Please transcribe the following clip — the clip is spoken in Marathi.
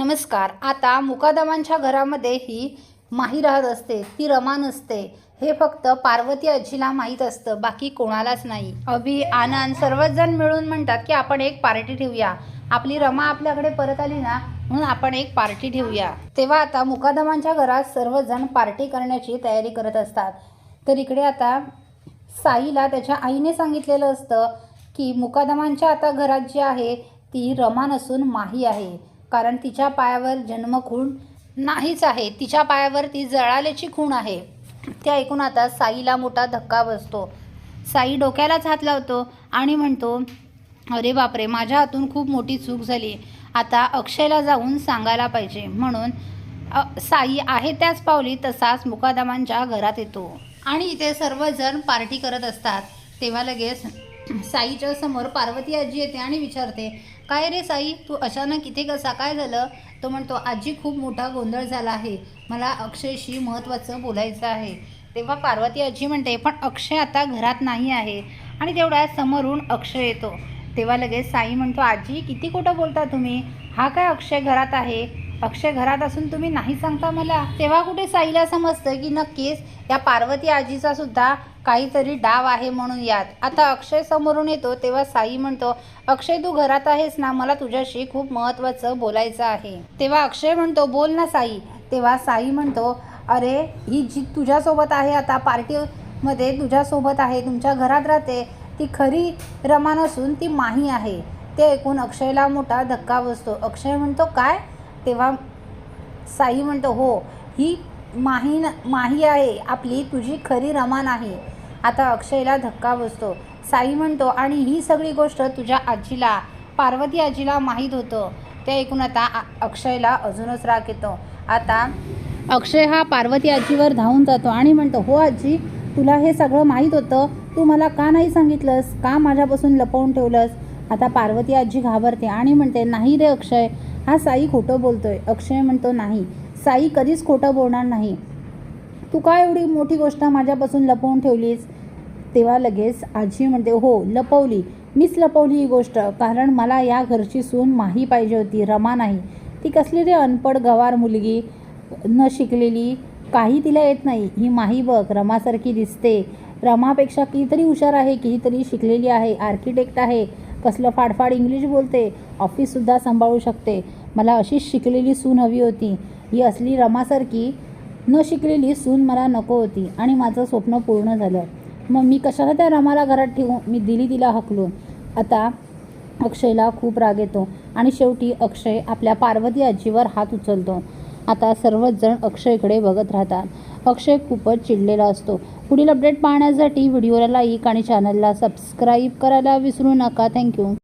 नमस्कार. आता मुकादमांच्या घरामध्ये ही माही राहत असते ती रमा नसते. हे फक्त पार्वती आजीला माहीत असतं बाकी कोणालाच नाही. अभि आनंद सर्वच जण मिळून म्हणतात की आपण एक पार्टी ठेवूया. आपली रमा आपल्याकडे परत आली ना म्हणून आपण एक पार्टी ठेवूया. तेव्हा आता मुकादमांच्या घरात सर्वजण पार्टी करण्याची तयारी करत असतात. तर इकडे आता साईला त्याच्या आईने सांगितलेलं असतं की मुकादमांच्या आता घरात जी आहे ती रमा नसून माही आहे. कारण तिच्या पायावर जन्मखूण नाहीच आहे. तिच्या पायावर ती जळाल्याची खूण आहे. त्या ऐकून आता साईला मोठा धक्का बसतो. साई डोक्यालाच हात लावतो आणि म्हणतो अरे बापरे माझ्या हातून खूप मोठी चूक झाली. आता अक्षयला जाऊन सांगायला पाहिजे. म्हणून साई आहे त्याच पावली तसाच मुकादमांच्या घरात येतो. आणि इथे सर्वजण पार्टी करत असतात. तेव्हा लगेच साईच्या समोर पार्वती आजी येते आणि विचारते काय रे साई? तू अचानक इथे कसा? काय झालं? तो म्हणतो आजी खूप मोठा गोंधळ झाला आहे. मला अक्षयशी महत्त्वाचं बोलायचं आहे. तेव्हा पार्वती आजी म्हणते पण अक्षय आता घरात नाही आहे. आणि तेवढ्या समोरून अक्षय येतो. तेव्हा लगेच साई म्हणतो आजी किती खोटं बोलता तुम्ही? हा काय अक्षय घरात आहे? अक्षय घरात असून तुम्ही नाही सांगता मला. तेव्हा कुठे साईला समजतं की नक्कीच या पार्वती आजीचा सुद्धा काहीतरी डाव आहे म्हणून यात. आता अक्षय समोरून येतो तेव्हा साई म्हणतो अक्षय तू घरात आहेस ना? मला तुझ्याशी खूप महत्त्वाचं बोलायचं आहे. तेव्हा अक्षय म्हणतो बोल ना साई. तेव्हा साई म्हणतो अरे ही जी तुझ्यासोबत आहे आता पार्टीमध्ये तुझ्यासोबत आहे तुमच्या घरात राहते ती खरी रमा नसून ती माही आहे. ते ऐकून अक्षयला मोठा धक्का बसतो. अक्षय म्हणतो काय? तेव्हा साई म्हणतो हो ही माही न माही आहे आपली तुझी खरी रमा नाही आता अक्षयला धक्का बसतो. साई म्हणतो आणि ही सगळी गोष्ट तुझ्या आजीला पार्वती आजीला माहीत होतं. ते ऐकून आता अक्षयला अजूनच राग येतो. आता अक्षय हा पार्वती आजीवर धावून जातो आणि म्हणतो हो आजी तुला हे सगळं माहीत होतं. तू मला का नाही सांगितलंस? का माझ्यापासून लपवून ठेवलंस? आता पार्वती आजी घाबरते आणि म्हणते नाही रे अक्षय हा साई खोटं बोलतोय. अक्षय म्हणतो नाही साई कधीच खोटं बोलणार नाही. तू काय एवढी मोठी गोष्ट माझ्यापासून लपवून ठेवलीस? तेव्हा लगेच आजी म्हणते हो लपवली. मीच लपवली ही गोष्ट. कारण मला या घरची सून माही पाहिजे होती. रमा नाही. ती कसली रे अनपड गवार मुलगी. न शिकलेली. काही तिला येत नाही. ही माही बघ रमासारखी दिसते. रमापेक्षा कितीतरी हुशार आहे कितीतरी शिकलेली आहे. आर्किटेक्ट आहे. कसलं फाडफाड इंग्लिश बोलते ऑफिससुद्धा सांभाळू शकते. मला अशीच शिकलेली सून हवी होती. ही असली रमासारखी न शिकलेली सून मला नको होती आणि माझं स्वप्न पूर्ण झालं. मग मी कशाला त्या रमाला घरात ठेवू? मी दिली तिला हकलून. आता अक्षयला खूप राग येतो आणि शेवटी अक्षय आपल्या पार्वती आजीवर हात उचलतो. आता सर्वच जण अक्षयकडे बघत राहतात. अक्षय खूपच चिडलेला असतो. पुढील अपडेट पाहण्यासाठी व्हिडिओला लाईक आणि चॅनलला सबस्क्राईब करायला विसरू नका. थँक्यू